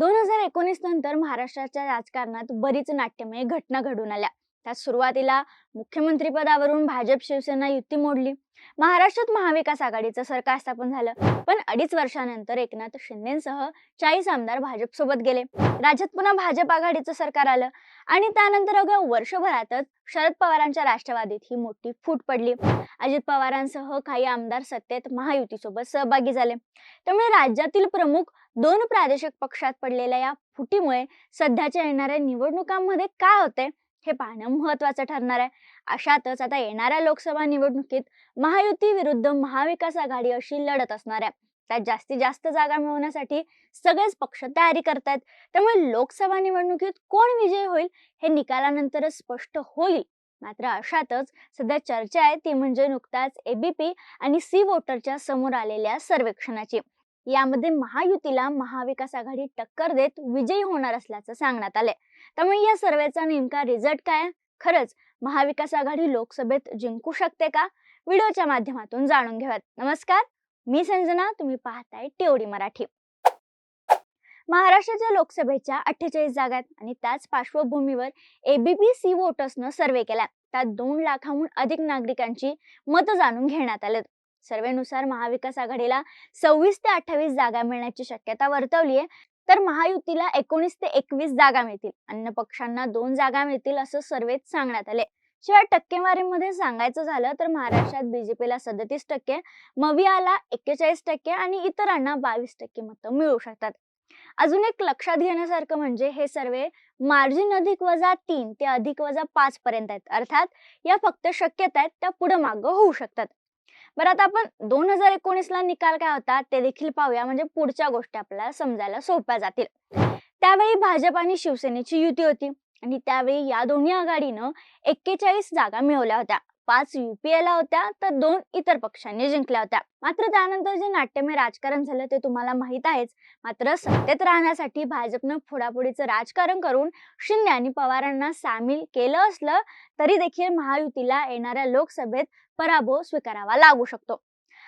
दोन हजार एकोणीस नंतर महाराष्ट्राच्या राजकारणात बरीच नाट्यमय घटना घडून आल्या. त्यात सुरुवातीला मुख्यमंत्री पदावरून भाजप शिवसेना युती मोडली. महाराष्ट्रात महाविकास आघाडीचं सरकार स्थापन झालं. पण अडीच वर्षानंतर एकनाथ शिंदेसह चाळीस आमदार भाजप सोबत गेले. राज्यात पुन्हा भाजप आघाडीचं सरकार आलं. आणि त्यानंतर अवघ्या वर्षभरातच शरद पवारांच्या राष्ट्रवादीत ही मोठी फूट पडली. अजित पवारांसह काही आमदार सत्तेत महायुतीसोबत सहभागी झाले. त्यामुळे राज्यातील प्रमुख दोन प्रादेशिक पक्षात पडलेल्या या फुटीमुळे सध्याच्या येणाऱ्या निवडणुकांमध्ये काय होते हे पाहणं महत्वाचं ठरणार आहे. अशातच आता येणाऱ्या लोकसभा निवडणुकीत महायुती विरुद्ध महाविकास आघाडी अशी लढत असणार आहे. त्यात जास्तीत जास्त जागा मिळवण्यासाठी सगळेच पक्ष तयारी करतायत. त्यामुळे लोकसभा निवडणुकीत कोण विजयी होईल हे निकालानंतरच स्पष्ट होईल. मात्र अशातच सध्या चर्चा आहे ती म्हणजे नुकताच एबीपी आणि सी वोटरच्या समोर आलेल्या सर्वेक्षणाची. यामध्ये महायुतीला महाविकास आघाडी टक्कर देत विजयी होणार असल्याचं सांगण्यात आलंय. त्यामुळे या सर्वेचा नेमका रिझल्ट काय? खरंच महाविकास आघाडी लोकसभेत जिंकू शकते का? व्हिडिओच्या माध्यमातून जाणून घेऊयात. नमस्कार मी संजना तुम्ही पाहताय टेवडी मराठी. महाराष्ट्राच्या लोकसभेच्या अठ्ठेचाळीस जागा आहेत आणि त्याच पार्श्वभूमीवर एबीपी सी वोटर्सनं सर्वे केला त्यात दोन लाखाहून अधिक नागरिकांची मतं जाणून घेण्यात आलेत. सर्वेनुसार महाविकास आघाडीला सव्वीस ते अठ्ठावीस जागा मिळण्याची शक्यता वर्तवली आहे. तर महायुतीला एकोणीस ते एकवीस जागा मिळतील. अन्य पक्षांना दोन जागा मिळतील असं सर्वेत सांगण्यात आले शिवाय टक्केवारीमध्ये सांगायचं झालं तर महाराष्ट्रात बीजेपीला सदतीस टक्के मवियाला एक्केचाळीस टक्के आणि इतरांना बावीस टक्के मतं मिळू शकतात. अजून एक लक्षात घेण्यासारखं म्हणजे हे सर्वे मार्जिन अधिक वजा तीन ते अधिक वजा पाच पर्यंत आहेत. अर्थात या फक्त शक्यता आहेत त्या पुढे मागं होऊ शकतात. बरं आता आपण दोन हजार एकोणीस ला निकाल काय होता ते देखील पाहूया. म्हणजे पुढच्या गोष्टी आपल्याला समजायला सोप्या जातील. त्यावेळी भाजप आणि शिवसेनेची युती होती. आणि त्यावेळी या दोन्ही आघाडीनं एक्केचाळीस जागा मिळवल्या होत्या. पाच युपीएला होत्या तर दोन इतर पक्षांनी जिंकल्या होत्या. मात्र त्यानंतर जे नाट्यमय राजकारण झालं ते तुम्हाला माहीत आहेच. मात्र सत्तेत राहण्यासाठी भाजपनं फोडाफोडीचं राजकारण करून शिंदे आणि पवारांना सामील केलं असलं तरी देखील महायुतीला येणाऱ्या लोकसभेत पराभव स्वीकारावा लागू शकतो.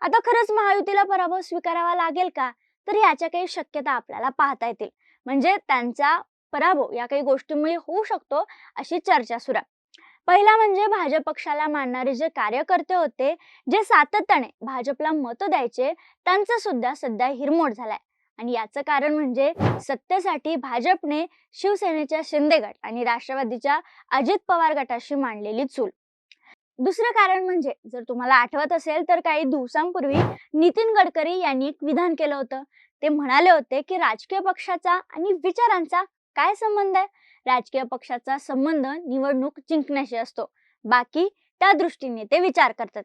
आता खरंच महायुतीला पराभव स्वीकारावा लागेल का? तर याच्या काही शक्यता आपल्याला पाहता येतील. म्हणजे त्यांचा पराभव या काही गोष्टींमुळे होऊ शकतो अशी चर्चा सुरू आहे. पहिला म्हणजे भाजप पक्षाला मानणारे जे कार्यकर्ते होते जे सातत्याने भाजपला मत द्यायचे त्यांचा सुद्धा सध्या हिरमोड झालाय. आणि याचं कारण म्हणजे सत्तेसाठी भाजपने शिवसेनेच्या शिंदे गट आणि राष्ट्रवादीच्या अजित पवार गटाशी मांडलेली चूल. दुसरं कारण म्हणजे जर तुम्हाला आठवत असेल तर काही दिवसांपूर्वी नितीन गडकरी यांनी एक विधान केलं होतं. ते म्हणाले होते की राजकीय पक्षाचा आणि विचारांचा काय संबंध आहे? राजकीय पक्षाचा संबंध निवडणूक जिंकण्याशी असतो. बाकी त्या दृष्टीने ते विचार करतात.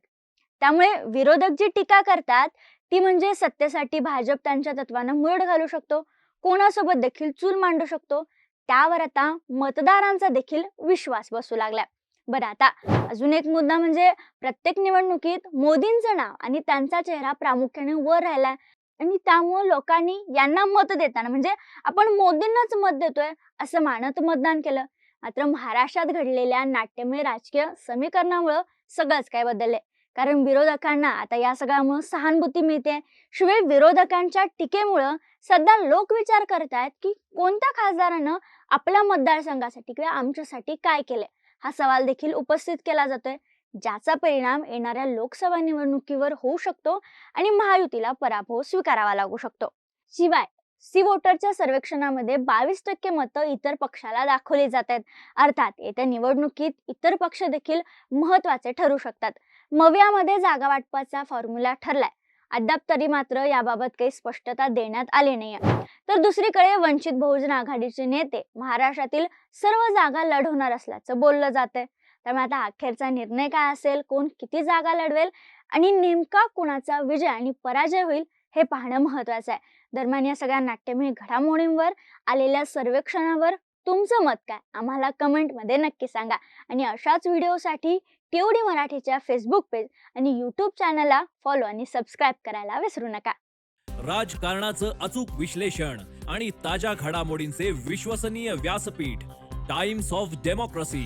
त्यामुळे विरोधक जी टीका करतात ती म्हणजे सत्तेसाठी भाजप त्यांच्या तत्वानं मुरड घालू शकतो. कोणासोबत देखील चूल मांडू शकतो. त्यावर आता मतदारांचा देखील विश्वास बसू लागलाय. बरं आता अजून एक मुद्दा म्हणजे प्रत्येक निवडणुकीत मोदींचं नाव आणि त्यांचा चेहरा प्रामुख्याने वर राहिलाय. आणि त्यामुळे लोकांनी यांना मत देताना म्हणजे आपण मोदींनाच मत देतोय असं मानत मतदान केलं. मात्र महाराष्ट्रात घडलेल्या नाट्यमय राजकीय समीकरणामुळं सगळंच काय बदललंय. कारण विरोधकांना आता या सगळ्यामुळे सहानुभूती मिळते शिवाय विरोधकांच्या टीकेमुळं सध्या लोक विचार करतायत की कोणत्या खासदारानं आपल्या मतदारसंघासाठी किंवा आमच्यासाठी काय केलंय? हा सवाल देखील उपस्थित केला जातोय. ज्याचा परिणाम येणाऱ्या लोकसभा निवडणुकीवर होऊ शकतो आणि महायुतीला पराभव स्वीकारावा लागू शकतो. शिवाय सी वोटरच्या सर्वेक्षणामध्ये बावीस टक्के मतं इतर पक्षाला दाखवली जात आहेत अर्थात येत्या निवडणुकीत इतर पक्ष देखील महत्त्वाचे ठरू शकतात. मवियामध्ये जागा वाटपाचा फॉर्म्युला ठरलाय. अद्याप तरी मात्र याबाबत काही स्पष्टता देण्यात आली नाही तर दुसरीकडे वंचित बहुजन आघाडीचे नेते महाराष्ट्रातील सर्व जागा लढवणार असल्याचं बोललं जात आहे त्यामुळे आता अखेरचा निर्णय काय असेल? कोण किती जागा लढवेल? आणि नेमका कुणाचा विजय आणि पराजय होईल हे पाहणं महत्वाचं आहे. दरम्यान या सगळ्या नाट्यमय घडामोडींवर आलेल्या सर्वेक्षणावर तुमचं मत काय? आम्हाला कमेंटमध्ये नक्की सांगा. आणि अशाच व्हिडिओसाठी टीओडी मराठीच्या फेसबुक पेज आणि यूट्यूब चॅनलला फॉलो आणि सबस्क्राईब करायला विसरू नका. राजकारणाचं अचूक विश्लेषण आणि ताज्या घडामोडींचे विश्वसनीय व्यासपीठ टाइम्स ऑफ डेमोक्रेसी.